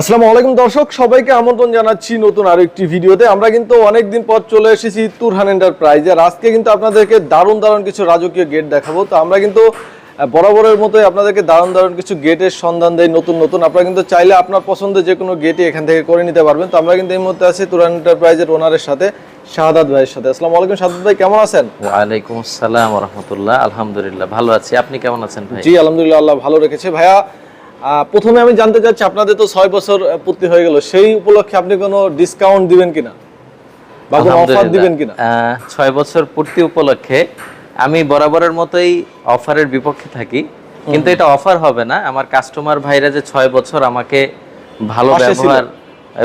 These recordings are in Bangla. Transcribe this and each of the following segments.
আসসালামু আলাইকুম দর্শক সবাইকে আমন্ত্রণ জানাচ্ছি নতুন আরও একটি ভিডিওতে। আমরা কিন্তু অনেকদিন পর চলে এসেছি তুরহান এন্টারপ্রাইজ। আর আজকে কিন্তু আপনাদেরকে দারুণ দারুণ কিছু রাজকীয় গেট দেখাবো। তো আমরা কিন্তু বরাবরের মতোই আপনাদেরকে দারুণ দারুণ কিছু গেটের সন্ধান দেয় নতুন নতুন। আপনারা কিন্তু চাইলে আপনার পছন্দের যে কোনো গেটই এখান থেকে করে নিতে পারবেন। তো আমরা কিন্তু এই মুহূর্তে আছি তুরহান এন্টারপ্রাইজের ওনারের সাথে শাহাদাত ভাইয়ের সাথে। আসসালামু আলাইকুম শাহাদাত ভাই কেমন আছেন? ওয়ালাইকুম আসসালাম রহমতুল্লাহ। আলহামদুলিল্লাহ ভালো আছি। আপনি কেমন আছেন ভাই? জি আলহামদুলিল্লাহ আল্লাহ ভালো রেখেছে। ভাইয়া প্রথমে আমি জানতে চাচ্ছি আপনাদের তো ছয় বছর পূর্তি হয়ে গেল। সেই উপলক্ষে আপনি কোনো ডিসকাউন্ট দিবেন কিনা? বা কোনো অফার দিবেন কিনা? ছয় বছর পূর্তি উপলক্ষে আমি বরাবরের মতোই অফারের বিপক্ষে থাকি। কিন্তু এটা অফার হবে না। আমার কাস্টমার ভাইরা যে ছয় বছর আমাকে ভালো ব্যবহার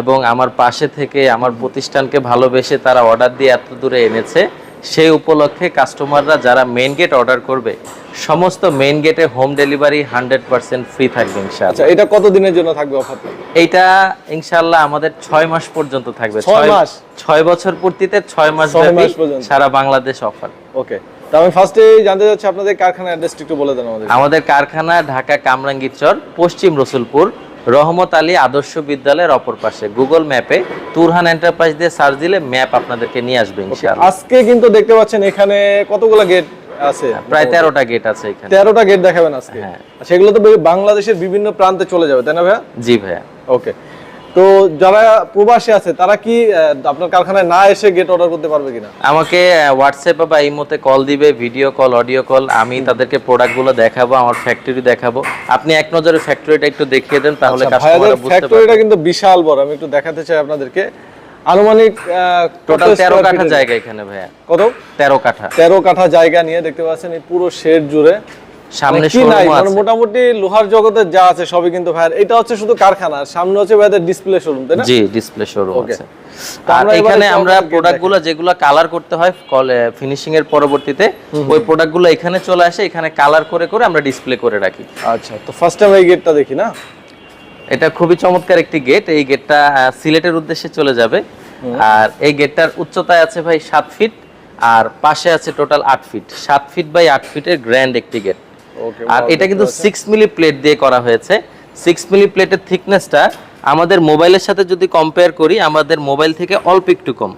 এবং আমার পাশে থেকে আমার প্রতিষ্ঠানকে ভালোবেসে তারা অর্ডার দিয়ে এত দূরে এনেছে সেই উপলক্ষে কাস্টমাররা যারা মেইন গেট অর্ডার করবে সমস্ত মেইন গেটে home delivery hundred percent free থাকবে ইনশাআল্লাহ। আচ্ছা এটা কত দিনের জন্য থাকবে অফারটা এইটা ইনশাআল্লাহ আমাদের ছয় মাস পর্যন্ত থাকবে। ছয় মাস? ছয় বছর পূর্তিতে ছয় মাস ব্যাপী। সারা বাংলাদেশ অফার ওকে তো আমি ফার্স্টে জানতে চাচ্ছি আপনাদের কারখানা অ্যাড্রেসটা একটু বলে দেন আমাদের। আমাদের কারখানা ঢাকা কামরাঙ্গীরচর পশ্চিম রসুলপুর রহমত আলী আদর্শ বিদ্যালয়ের অপর পাশে গুগল ম্যাপে তুরহান এন্টারপ্রাইজ দিয়ে সার্চ দিলে ম্যাপ আপনাদেরকে নিয়ে আসবে ইনশাআল্লাহ। আজকে কিন্তু দেখতে পাচ্ছেন এখানে কতগুলো গেট আছে? প্রায় তেরোটা গেট আছে এখানে। তেরোটা গেট দেখাবেন আজকে। হ্যাঁ। সেগুলো তো বাংলাদেশের বিভিন্ন প্রান্তে চলে যাবে তাই না ভাইয়া? জি ভাইয়া। ওকে তো যারা প্রবাসী আছে তারা কি আপনার কারখানায় না এসে গেট অর্ডার করতে পারবে কিনা? আমাকে হোয়াটসঅ্যাপে বা ইমোতে কল দিবে ভিডিও কল অডিও কল আমি তাদেরকে প্রোডাক্টগুলো দেখাবো আমার ফ্যাক্টরি দেখাবো। আপনি এক নজরে ফ্যাক্টরিটা একটু দেখিয়ে দেন তাহলে আচ্ছা, কাস্টমাররা বুঝতে পারবে। ফ্যাক্টরিটা কিন্তু বিশাল বড় আমি একটু দেখাতে চাই আপনাদেরকে। আনুমানিক টোটাল কত তেরো square কাঠা জায়গা এখানে ভাইয়া। কত? তেরো কাঠা। তেরো কাঠা জায়গা নিয়ে দেখতে পাচ্ছেন এই পুরো শেড জুড়ে। সামনে মানে মানে আছে। মোটামুটি লোহার জগতে যা আছে সবই কিন্তু ভাইয়ার। এটা হচ্ছে শুধু কারখানা সামনে হচ্ছে ভাইয়াদের ডিসপ্লে শোরুম তাই না? জি ডিসপ্লে শোরুম আছে। আর এখানে আমরা প্রোডাক্টগুলো যেগুলো কালার করতে হয় ফিনিশিং এর পরবর্তীতে ওই প্রোডাক্টগুলো এখানে চলে আসে এখানে কালার করে করে আমরা ডিসপ্লে করে রাখি। আচ্ছা তো ফার্স্ট টাইম এই গেটটা দেখি না? এটা খুবই চমৎকার একটি গেট এই গেটটা সিলেটের উদ্দেশ্যে চলে যাবে। আর এই গেটটার উচ্চতায় আছে ভাই সাত ফিট আর পাশে আছে টোটাল আট ফিট সাত ফিট বাই আট ফিটের গ্র্যান্ড একটি গেট আর এটা কিন্তু সিক্স মিলি প্লেট দিয়ে করা হয়েছে। সিক্স মিলি প্লেটের থিকনেসটা আমাদের মোবাইলের সাথে যদি কম্পেয়ার করি আমাদের মোবাইল থেকে অল্প একটু কম।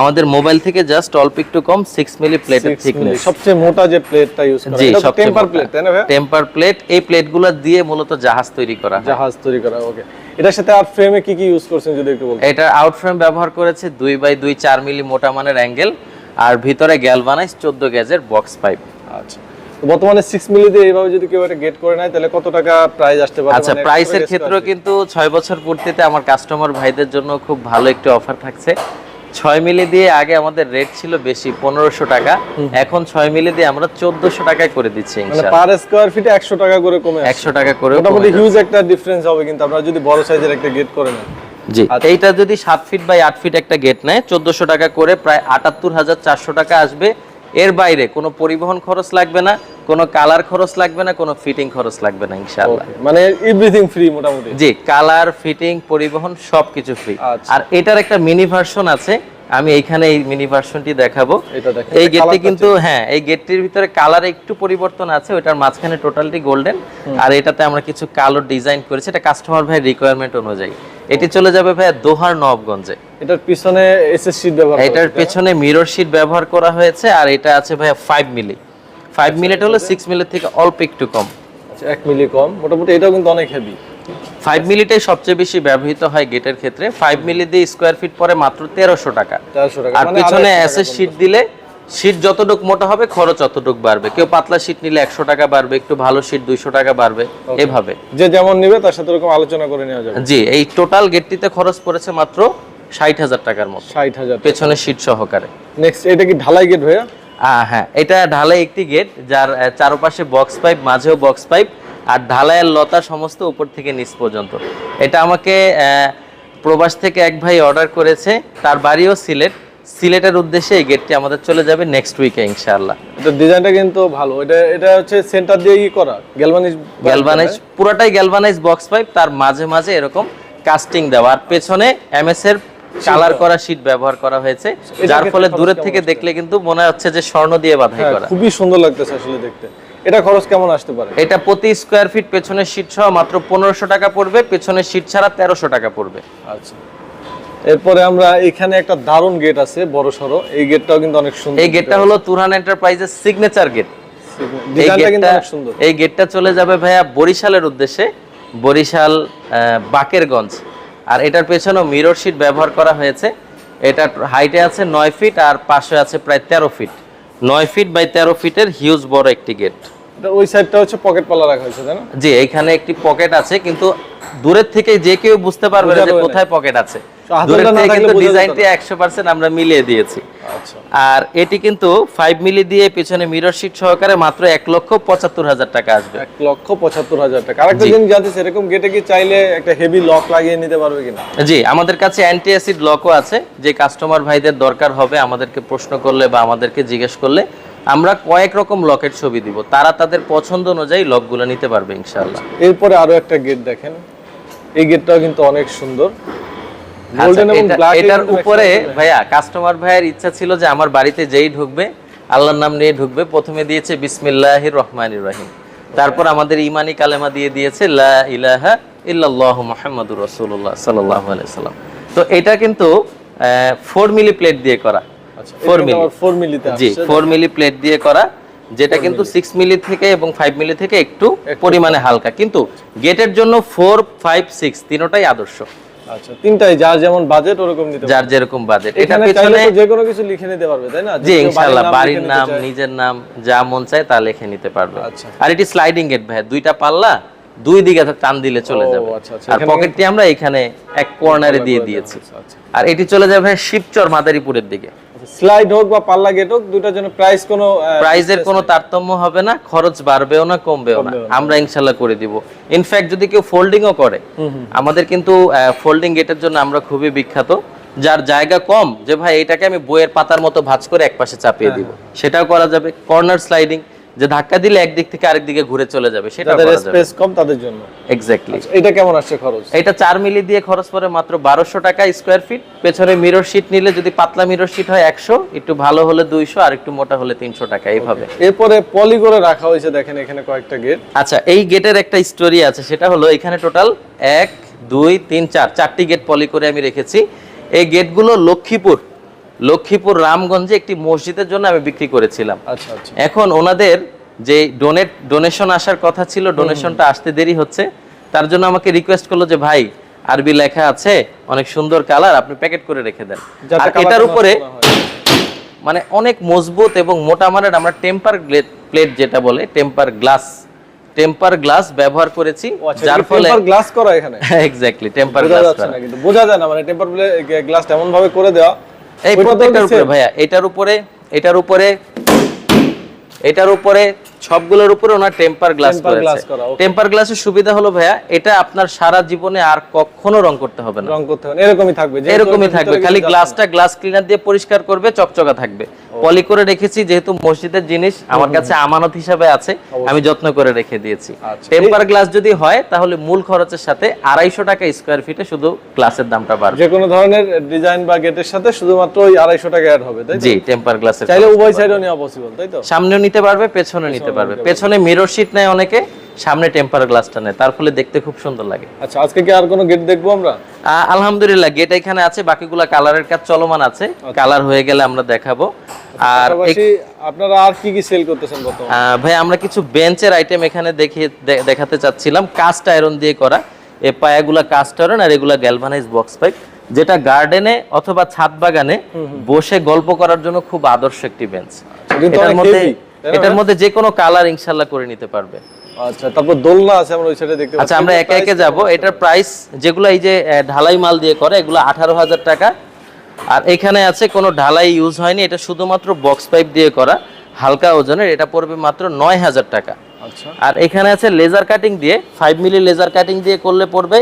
আমাদের মোবাইল থেকে জাস্ট অল্প একটু কম সিক্স মিলি প্লেটের থিকনেস সবচেয়ে মোটা যে প্লেটটা ইউজ করা জি এটা টেম্পার প্লেট তাই না ভাইয়া? টেম্পার প্লেট এই প্লেটগুলো দিয়ে মূলত জাহাজ তৈরি করা হয়। জাহাজ তৈরি করা ওকে এটার সাথে আর ফ্রেমে কি কি ইউজ করছেন যদি একটু বলতেন? এটার আউট ফ্রেম ব্যবহার করেছে দুই বাই দুই চার মিলি মোটা মানের অ্যাঙ্গেল আর ভিতরে গ্যালভানাইজ চোদ্দ গ্যাজের বক্স পাইপ আচ্ছা। বর্তমানে 6 মিলিতে এইভাবে যদি কেউ একটা গেট করে নেয় তাহলে কত টাকা প্রাইস আসতে পারে? আচ্ছা মানে প্রাইসের square ক্ষেত্রেও কিন্তু ছয় বছর পূর্তিতে আমার কাস্টমার ভাইদের জন্য খুব ভালো একটি অফার থাকছে। ছয় মিলি দিয়ে আগে আমাদের রেট ছিল বেশি পনেরোশো টাকা। এখন ছয় মিলি দিয়ে আমরা চোদ্দশো টাকায় করে দিচ্ছি মানে পার স্কয়ার ফিটে 100 টাকা করে কমে। একশো টাকা করে মোটামুটি হিউজ একটা ডিফারেন্স হবে কিন্তু আপনারা যদি বড় সাইজের একটা গেট করে নেন। জি আচ্ছা। এইটা যদি সাত ফিট বাই আট ফিট একটা গেট নেয় চোদ্দশো টাকা করে প্রায় আটাত্তর হাজার চারশো টাকা আসবে। এর বাইরে কোনো পরিবহন খরচ লাগবে না। কোনো কালার খরচ লাগবে না কোনো ফিটিং খরচ লাগবে না ইনশাআল্লাহ। মানে এভরিথিং ফ্রি মোটামুটি? জি কালার ফিটিং পরিবহন সবকিছু ফ্রি আচ্ছা। আর এটার একটা মিনি ভার্সন আছে আমি এইখানে এই মিনি ভার্সনটি দেখাবো। এই গেটটি কিন্তু হ্যাঁ এই গেটটির ভিতরে কালার একটু পরিবর্তন আছে ওটার মাঝখানে টোটালটি গোল্ডেন আর এটাতে আমরা কিছু কালো ডিজাইন করেছি এটা কাস্টমার ভাই রিকোয়ারমেন্ট অনুযায়ী। এটি চলে যাবে ভাই দোহার নবগঞ্জে। এটার পিছনে এসএস শীট ব্যবহার এটার পেছনে মিরর শিট ব্যবহার করা হয়েছে আর এটা আছে ভাইয়া ফাইভ মিলি ফাইভ মিলিটা হলো সিক্স মিলির থেকে অল্প একটু কম। আচ্ছা 1 মিলি কম। মোটামুটি এটাও কিন্তু অনেক হেভি ফাইভ মিলিটাই সবচেয়ে বেশি ব্যবহৃত হয় গেটের ক্ষেত্রে। ফাইভ মিলি দিয়ে স্কোয়ার ফিট পরে মাত্র তেরোশো টাকা। 400 টাকা আর মানে পিছনে 250 টাকা অ্যাসেস কম। শিট দিলে শিট যতটুক মোটা হবে খরচ অতটুক বাড়বে। কেউ পাতলা শিট নিলে একশো টাকা বাড়বে একটু ভালো শিট দুইশো টাকা বাড়বে। এভাবে। যে যেমন নেবে তার সাথে এরকম আলোচনা করে নেওয়া যাবে। জি এই টোটাল গেটটিতে খরচ পড়েছে মাত্র ষাট হাজার টাকার মতো। 60000 পেছনে শিট সহকারে। নেক্সট এটা কি ঢালাই গেট ভাইয়া? হ্যাঁ এটা ঢালাই একটি গেট যার চারপাশে বক্স পাইপ মাঝেও বক্স পাইপ আর ঢালাইয়ের লতা সমস্ত উপর থেকে নিচ পর্যন্ত। এটা আমাকে প্রবাস থেকে এক ভাই অর্ডার করেছে তার বাড়িও সিলেট। সিলেটের উদ্দেশ্যে এই গেটটি আমাদের চলে যাবে নেক্সট উইকে ইনশাআল্লাহ। এটা ডিজাইনটা কিন্তু ভালো। এটা এটা হচ্ছে সেন্টার দিয়ে ই করা গ্যালভানিজ গ্যালভানাইজ পুরোটাই গ্যালভানাইজ বক্স পাইপ তার মাঝে মাঝে এরকম কাস্টিং দেওয়া। আর পেছনে এমএস এর কালার করা শীট ব্যবহার করা হয়েছে যার ফলে দূরের থেকে দেখলে কিন্তু মনে হচ্ছে যে স্বর্ণ দিয়ে বাঁধাই হ্যাঁ করা। খুবই সুন্দর লাগতেছে আসলে দেখতে। এটা খরচ কেমন আসতে পারে? এটা প্রতি স্কোয়ার ফিট পেছনের সিট সহ মাত্র পনেরোশো টাকা পড়বে পেছনের সিট ছাড়া তেরোশো টাকা পড়বে। আচ্ছা। এরপরে আমরা এখানে একটা দারুণ গেট আছে বড় সড়ো। এই গেটটাও কিন্তু অনেক সুন্দর এই গেটটা হলো তুরহান এন্টারপ্রাইজের সিগনেচার গেট এই কিন্তু গেটটা সুন্দর। এই গেটটা চলে যাবে ভাইয়া বরিশালের উদ্দেশ্যে। বরিশাল বাকেরগঞ্জ। আর এটার পেছনেও মিরর শিট ব্যবহার করা হয়েছে। এটার হাইটে আছে নয় ফিট আর পাশে আছে প্রায় তেরো ফিট নয় ফিট বাই তেরো ফিটের হিউজ বড় একটি গেট এটা ওই সাইডটা হচ্ছে পকেট পাল্লা রাখা হয়েছে তাই না? জি এখানে একটি পকেট আছে কিন্তু দূরের থেকে যে কেউ বুঝতে পারবে না যে কোথায় পকেট আছে। দূরের থেকে কিন্তু ডিজাইনটি একশো পার্সেন্ট আমরা মিলিয়ে দিয়েছি। আর এটি কিন্তু ফাইভ মিলি দিয়ে পিছনে মিরর শিট সহকারে মাত্র এক লক্ষ পঁচাত্তর হাজার টাকা আসবে। এক লক্ষ পঁচাত্তর হাজার টাকা। আরেকটা জিনিস জানতে সেরকম গেটে কি চাইলে একটা হেভি লক লাগিয়ে নিতে পারবে কিনা? জি আমাদের কাছে অ্যান্টি অ্যাসিড লকও আছে যে কাস্টমার ভাইদের দরকার হবে আমাদেরকে প্রশ্ন করলে বা আমাদেরকে জিজ্ঞেস করলে আমরা কয়েক রকম লকের ছবি দিব। তারা তাদের পছন্দ অনুযায়ী লকগুলো নিতে পারবে ইনশাআল্লাহ। এরপরে আরও একটা গেট দেখেন। এই গেটটাও কিন্তু অনেক সুন্দর। আচ্ছা, গোল্ডেন এবং এটা- ব্ল্যাক এটার উপরে ভাইয়া কাস্টমার ভাইয়ের ইচ্ছা ছিল যে আমার বাড়িতে যেই ঢুকবে আল্লাহর নাম নিয়ে ঢুকবে প্রথমে দিয়েছে বিসমিল্লাহির রহমানির রহিম। তারপর আমাদের ইমানি কালেমা দিয়ে দিয়েছে লা ইলাহা ইল্লাল্লাহু মুহাম্মাদুর রাসূলুল্লাহ সাল্লাল্লাহু আলাইহি সাল্লাম। তো এটা কিন্তু মিলি প্লেট দিয়ে করা। আচ্ছা মিলি 4 মিলিতে জি আসছে মিলি প্লেট দিয়ে করা যেটা কিন্তু সিক্স মিলি থেকে এবং ফাইভ মিলি থেকে একটু পরিমাণে হালকা। কিন্তু গেটের জন্য ফোর ফাইভ সিক্স তিনোটাই আদর্শ। আচ্ছা তিনটাই যার যেমন বাজেট ওরকম নিতে যার যেরকম বাজেট এটা পেছনে যে কোনো কিছু লিখে নিতে পারবে তাই না? জি ইনশাআল্লাহ বাড়ির নাম নিজের নাম যা মন চায় তা লিখে নিতে পারবে। আচ্ছা। আর এটি স্লাইডিং গেট ভাই দুইটা পাল্লা দুই দিকে টান দিলে চলে যাবে। আচ্ছা, আচ্ছা। আর পকেটটি আমরা এখানে এক কর্নারে দিয়ে দিয়েছি। আচ্ছা। আর এটি চলে যাবে শিবচর মাদারীপুরের দিকে। স্লাইড হোক বা পাল্লা গেট হোক দুটার জন্য প্রাইস কোনো প্রাইজের কোনো তারতম্য হবে না খরচ বাড়বেও না কমবেও না। আমরা ইনশাল্লাহ করে দিব। ইনফ্যাক্ট যদি কেউ ফোল্ডিংও করে আমাদের কিন্তু ফোল্ডিং গেটের জন্য আমরা খুবই বিখ্যাত। যার জায়গা কম যে ভাই এটাকে আমি বইয়ের পাতার মতো ভাঁজ করে একপাশে চাপিয়ে দিব। সেটাও করা যাবে। কর্নার স্লাইডিং যে ধাক্কা দিলে একদিক থেকে আরেক দিকে ঘুরে চলে যাবে সেটা যাবে স্পেস কম তাদের জন্য। এক্স্যাক্টলি এটা কেমন আসছে খরচ? এটা চার মিলি দিয়ে খরচ পড়ে মাত্র বারোশো টাকা স্কোয়ার ফিট পেছনে মিরর শিট নিলে যদি পাতলা মিরর শিট হয় একশো একটু ভালো হলে দুইশো আর একটু মোটা হলে তিনশো টাকা এইভাবে। এরপরে পলি করে রাখা হয়েছে দেখেন এখানে কয়েকটা গেট আচ্ছা এই গেটের একটা স্টোরি আছে সেটা হলো এখানে টোটাল এক দুই তিন চার চারটি গেট পলি করে আমি রেখেছি। এই গেটগুলো লক্ষ্মীপুর লক্ষ্মীপুর রামগঞ্জে একটি মসজিদের জন্য আমি বিক্রি করেছিলাম। আচ্ছা আচ্ছা। এখন ওনাদের যে ডোনেট ডোনেশন আসার কথা ছিল ডোনেশনটা আসতে দেরি হচ্ছে তার জন্য আমাকে রিকোয়েস্ট করল যে ভাই আরবি লেখা আছে অনেক সুন্দর কালার আপনি প্যাকেট করে রেখে দেন। আর এটার উপরে মানে অনেক মজবুত এবং মোটা মানের আমরা টেম্পার প্লেট যেটা বলে টেম্পার গ্লাস টেম্পার গ্লাস ব্যবহার করেছি আচ্ছা, যার ফলে গ্লাস করা এখানে? এক্স্যাক্টলি টেম্পার গ্লাস না কিন্তু বোঝা যায় না মানে টেম্পার গ্লাস এমন ভাবে করে দেওয়া এই প্রত্যেকটার উপরে ভাইয়া এটার উপরে এটার উপরে এটার উপরে সবগুলোর উপরে ওনার টেম্পার গ্লাস করেছে. টেম্পার গ্লাসের সুবিধা হলো ভাইয়া এটা আপনার সারা জীবনে আর কখনো রং করতে হবে না। রং করতে হবে এরকমই থাকবে এরকমই থাকবে খালি গ্লাসটা গ্লাস ক্লিনার দিয়ে পরিষ্কার করবে চকচকা থাকবে। পলি করে রেখেছি যেহেতু মসজিদের জিনিস আমার কাছে আমানত হিসাবে আছে আমি যত্ন করে রেখে দিয়েছি। আচ্ছা। টেম্পার গ্লাস যদি হয় তাহলে মূল খরচের সাথে আড়াইশো টাকা স্কোয়ার ফিটে শুধু গ্লাসের দামটা বাড়বে। যে কোনো ধরনের ডিজাইন বা গেটের সাথে শুধুমাত্র ওই আড়াইশো টাকা অ্যাড হবে তাই? জি টেম্পার গ্লাসের চাইলে উভয় সাইডও নেওয়া পসিবল তাই তো? সামনেও নিতে পারবে পেছনে নিতে পারবে। পেছনে মিরর শিট নেয় অনেকে সামনে টেম্পার গ্লাসটা নেয়। তার ফলে দেখতে খুব সুন্দর লাগে। আচ্ছা আজকে কি আর কোনো গেট দেখব আমরা? আলহামদুলিল্লাহ গেট এখানে আছে বাকিগুলা কালারের কাজ চলমান আছে। কালার হয়ে গেলে আমরা দেখাবো। আর আপনারা আর কি কি সেল করতেছেন ভাই আমরা কিছু বেঞ্চের আইটেম এখানে দেখিয়ে দেখাতে চাচ্ছিলাম। কাস্ট আয়রন দিয়ে করা। এই পায়াগুলা কাস্ট আয়রন আর এগুলা গ্যালভানাইজ বক্স পাইপ যেটা গার্ডেনে অথবা ছাদ বাগানে বসে গল্প করার জন্য খুব আদর্শ একটি বেঞ্চ এটার মধ্যে এটার মধ্যে যে কোনো কালার ইনশাল্লাহ করে নিতে পারবে। আচ্ছা তারপর দোলনা আছে আমরা ওই সাইডে দেখতে আচ্ছা আমরা একে একে যাব। এটার প্রাইস যেগুলো এই যে ঢালাই মাল দিয়ে করে এগুলো আঠারো হাজার টাকা। আর এখানে আছে কোনো ঢালাই ইউজ হয়নি। এটা শুধুমাত্র বক্স পাইপ দিয়ে করা। হালকা ওজনের। এটা পড়বে মাত্র নয় হাজার টাকা। আচ্ছা। আর এখানে আছে লেজার কাটিং দিয়ে। ফাইভ মিলি লেজার কাটিং দিয়ে করলে পড়বে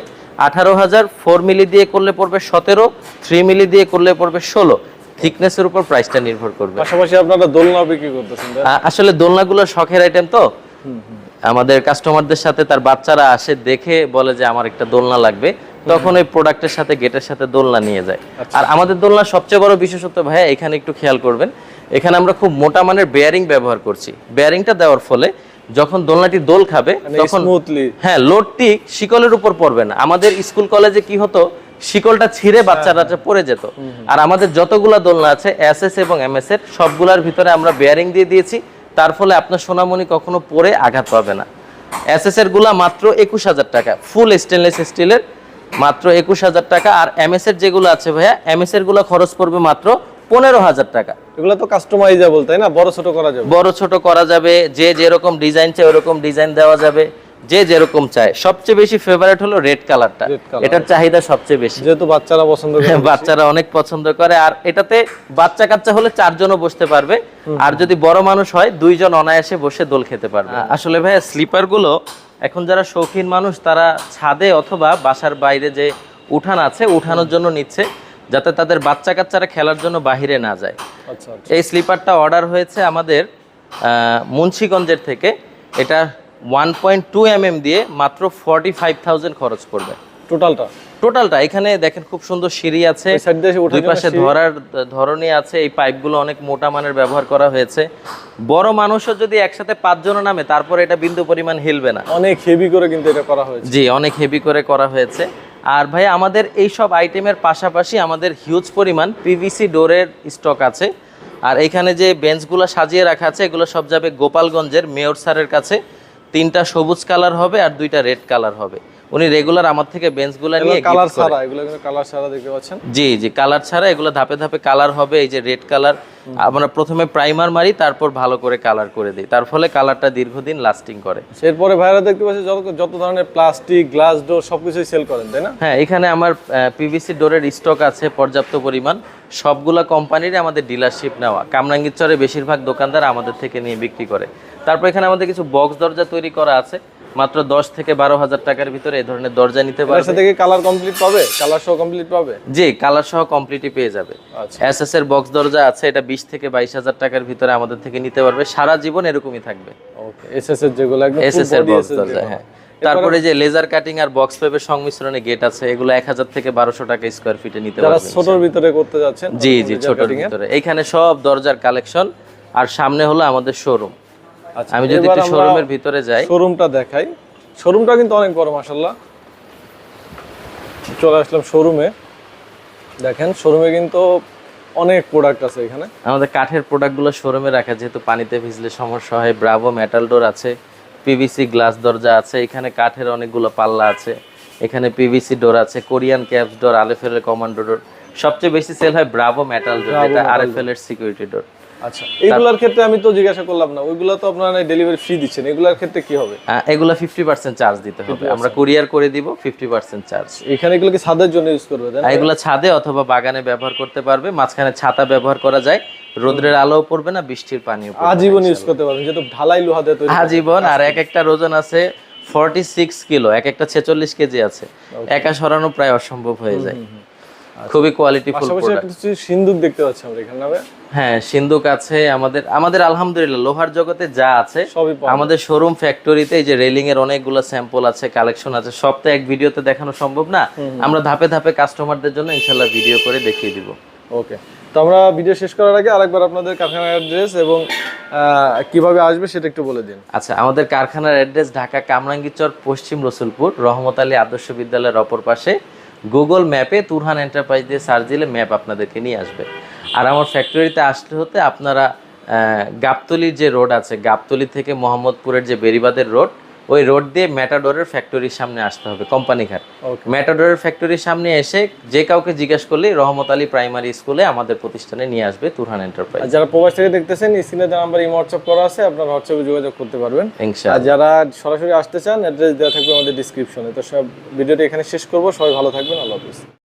আঠারো হাজার ফোর মিলি দিয়ে করলে পড়বে সতেরো থ্রি মিলি দিয়ে করলে পড়বে ষোলো। থিকনেসের উপর প্রাইসটা নির্ভর করবে। পাশাপাশি আপনারা দোলনা বিক্রি করতেছেন আসলে দোলনাগুলো শখের আইটেম তো। আমাদের কাস্টমারদের সাথে তার বাচ্চারা আসে দেখে বলে যে আমার একটা দোলনা লাগবে। তখন ওই প্রোডাক্টের সাথে গেটের সাথে দোলনা নিয়ে যায়। আর আমাদের দোলনা সবচেয়ে বড় বিশেষত্ব ভাইয়া এখানে একটু খেয়াল করবেন। এখানে আমরা খুব মোটা মানের বেয়ারিং ব্যবহার করছি। বেয়ারিংটা দেওয়ার ফলে যখন দোলনাটি দোল খাবে মানে তখন হ্যাঁ লোডটি শিকলের উপর পড়বে না। আমাদের স্কুল কলেজে কি হতো শিকলটা ছিঁড়ে বাচ্চারা পড়ে যেত। আর আমাদের যতগুলা দোলনা আছে এসএস এবং এমএস এর সবগুলার ভিতরে আমরা বেয়ারিং দিয়ে দিয়েছি। তার ফলে আপনার সোনামণি কখনো পরে আঘাত পাবে না। এসএস এরগুলা মাত্র একুশ হাজার টাকা। ফুল স্টেনলেস স্টিলের মাত্র একুশ হাজার টাকা। আর এমএস এর যেগুলো আছে ভাইয়া এমএস এরগুলা খরচ পড়বে মাত্র পনেরো হাজার টাকা। এগুলো তো কাস্টমাইজেবল তাই না? বড় ছোট করা যাবে। বড় ছোট করা যাবে যে যেরকম ডিজাইন চায় ওরকম ডিজাইন দেওয়া যাবে। যে যেরকম চায়। সবচেয়ে বেশি ফেভারিট হলো রেড কালারটা এটার চাহিদা সবচেয়ে বেশি। যেহেতু বাচ্চারা পছন্দ করে বাচ্চারা অনেক পছন্দ করে। আর এটাতে বাচ্চা কাচ্চা হলে চারজনও বসতে পারবে। আর যদি বড় মানুষ হয় দুইজন অনায়াসে বসে দোল খেতে পারবে। আসলে ভাইয়া স্লিপারগুলো এখন যারা শৌখিন মানুষ তারা ছাদে অথবা বাসার বাইরে যে উঠান আছে উঠানোর জন্য নিচ্ছে যাতে তাদের বাচ্চা কাচ্চারা খেলার জন্য বাহিরে না যায়। আচ্ছা আচ্ছা। এই স্লিপারটা অর্ডার হয়েছে আমাদের আহ, মুন্সিগঞ্জের থেকে। এটা ওয়ান পয়েন্ট টু এম দিয়ে মাত্র ফর্টি ফাইভ থাউজেন্ড খরচ পড়বে। টোটালটা? টোটালটা এখানে দেখেন খুব সুন্দর সিঁড়ি আছে দুই পাশে ধরার ধরনই আছে এই পাইপগুলো অনেক মোটা মানের ব্যবহার করা হয়েছে। বড় মানুষও যদি একসাথে পাঁচজন নামে তারপর এটা বিন্দু পরিমাণ হিলবে না। অনেক হেভি করে কিন্তু এটা করা হয়েছে। জি অনেক হেভি করে করা হয়েছে। আর ভাই আমাদের এই সব আইটেমের পাশাপাশি আমাদের হিউজ পরিমাণ পিভিসি ডোরের স্টক আছে। আর এখানে যে বেঞ্চগুলো সাজিয়ে রাখা আছে এগুলো সব যাবে গোপালগঞ্জের মেয়র স্যারের কাছে। তিনটা সবুজ কালার হবে আর দুইটা রেড কালার হবে। উনি রেগুলার আমার থেকে বেঞ্চগুলো নিয়ে কালার ছাড়া এগুলো কিন্তু কালার ছাড়া দেখতে পাচ্ছেন? জি জি কালার ছাড়া এগুলো ধাপে ধাপে কালার হবে এই যে রেড কালার আমরা প্রথমে প্রাইমার মারি তারপর ভালো করে কালার করে দিই। তার ফলে কালারটা দীর্ঘদিন লাস্টিং করে। এরপরে ভাইরা দেখতে পাচ্ছি যত যত ধরনের প্লাস্টিক গ্লাস ডোর সবকিছুই সেল করেন তাই না? হ্যাঁ এখানে আমার পিভিসি ডোরের স্টক আছে পর্যাপ্ত পরিমাণ। সবগুলা কোম্পানির আমাদের ডিলারশিপ নেওয়া। কামরাঙ্গীরচরে বেশিরভাগ দোকানদার আমাদের থেকে নিয়ে বিক্রি করে। তারপর এখানে আমাদের কিছু বক্স দরজা তৈরি করা আছে। মাত্র দশ থেকে বারো হাজার টাকার ভিতরে এই ধরনের দরজা নিতে পারবে সাথে কি কালার কমপ্লিট পাবে? কালার সহ কমপ্লিট পাবে? জি কালার সহ কমপ্লিটই পেয়ে যাবে। আচ্ছা। এসএস এর বক্স দরজা আছে এটা বিশ থেকে বাইশ হাজার টাকার ভিতরে আমাদের থেকে নিতে পারবে। সারা জীবন এরকমই থাকবে। এর যেগুলো একদম এসএস এর বক্স দরজা হ্যাঁ। তারপরে যে লেজার কাটিং আর বক্স পেপের সংমিশ্রণে গেট আছে এগুলো এক হাজার থেকে বারোশো টাকা স্কোয়ার ফিটে নিতে যারা পারবে ছোটর ভিতরে করতে যাচ্ছেন জি জি ছোটর ভিতরে। এইখানে সব দরজার কালেকশন আর সামনে হলো আমাদের শোরুম আমি যদি একটু শোরুমের ভিতরে যাই। শোরুমটা দেখাই। শোরুমটা কিন্তু অনেক বড় মাশাল্লাহ চলে আসলাম শোরুমে দেখেন শোরুমে কিন্তু অনেক প্রোডাক্ট আছে এখানে। আমাদের কাঠের প্রোডাক্টগুলো শোরুমে রাখা যেহেতু পানিতে ভিজলে সমস্যা হয়। ব্রাভো মেটাল ডোর আছে পিভিসি গ্লাস দরজা আছে এখানে কাঠের অনেকগুলো পাল্লা আছে। এখানে পিভিসি ডোর আছে কোরিয়ান ক্যাপস ডোর আরএফএল এর কমান্ডো ডোর সবচেয়ে বেশি সেল হয় ব্রাভো মেটাল ডোর এটা আরএফএল এর সিকিউরিটি ডোর আচ্ছা এইগুলোর ক্ষেত্রে আমি তো জিজ্ঞাসা করলাম না ওইগুলো তো আপনারা ডেলিভারি ফ্রি দিচ্ছেন এগুলোর ক্ষেত্রে কি হবে? এগুলো ফিফটি পার্সেন্ট চার্জ দিতে হবে। আমরা কুরিয়ার করে দিব ফিফটি পার্সেন্ট চার্জ এখানে এগুলো কি ছাদের জন্য ইউজ করবে তাই না? আর এগুলো ছাদে অথবা বাগানে ব্যবহার করতে পারবে মাঝখানে ছাতা ব্যবহার করা যায় রোদ্রের আলোও পড়বে না বৃষ্টির পানিও আজীবন ইউজ করতে পারবেন যেহেতু ঢালাই লোহা দিয়ে তৈরি আজীবন আর এক একটা ওজন আছে ফর্টি সিক্স কিলো এক একটা ছেচল্লিশ কেজি আছে। একা সরানো প্রায় অসম্ভব হয়ে যায়। খুবই কোয়ালিটিফুল একটা দেখতে পাচ্ছি আমরা এখানে হ্যাঁ সিন্ধুক আছে আমাদের আমাদের আলহামদুলিল্লাহ লোহার জগতে যা আছে আমাদের শোরুম ফ্যাক্টরিতে এই যে রেলিং এর অনেকগুলো স্যাম্পল আছে কালেকশন আছে সব তো এক ভিডিওতে দেখানো সম্ভব না। আমরা ধাপে ধাপে কাস্টমারদের জন্য ইনশাল্লাহ ভিডিও করে দেখিয়ে দিব। ওকে তো আমরা ভিডিও শেষ করার আগে আরেকবার আপনাদের কারখানার অ্যাড্রেস এবং কীভাবে আসবে সেটা একটু বলে দিন। আচ্ছা আমাদের কারখানার অ্যাড্রেস ঢাকা কামরাঙ্গীরচর পশ্চিম রসুলপুর রহমত আলী আদর্শ বিদ্যালয়ের অপর পাশে। গুগল ম্যাপে তুরহান এন্টারপ্রাইজ দিয়ে সার্চ দিলে ম্যাপ আপনাদেরকে নিয়ে আসবে। আর আমার ফ্যাক্টরিতে আসতে হতে আপনারা গাবতলির যে রোড আছে, গাবতলি থেকে মোহাম্মদপুরের যে বেরিবাদের রোড ওই রোড দিয়ে ম্যাটাডোরের ফ্যাক্টরির সামনে আসতে হবে কোম্পানি ঘাট। ওকে ম্যাটাডোরের ফ্যাক্টরির সামনে এসে যে কাউকে জিজ্ঞেস করলে রহমত আলী প্রাইমারি স্কুলে আমাদের প্রতিষ্ঠানে নিয়ে আসবে তুরহান এন্টারপ্রাইজ যারা প্রবাস থেকে দেখতেছেন স্ক্রিনে নাম্বার এই হোয়াটসঅ্যাপ করা আছে আপনারা হোয়াটসঅ্যাপে যোগাযোগ করতে পারবেন। আর যারা সরাসরি আসতে চান অ্যাড্রেস দেওয়া থাকবে আমাদের ডিসক্রিপশনে তো সব ভিডিওটি এখানে শেষ করব সবাই ভালো থাকবেন আল্লাহ হাফিজ।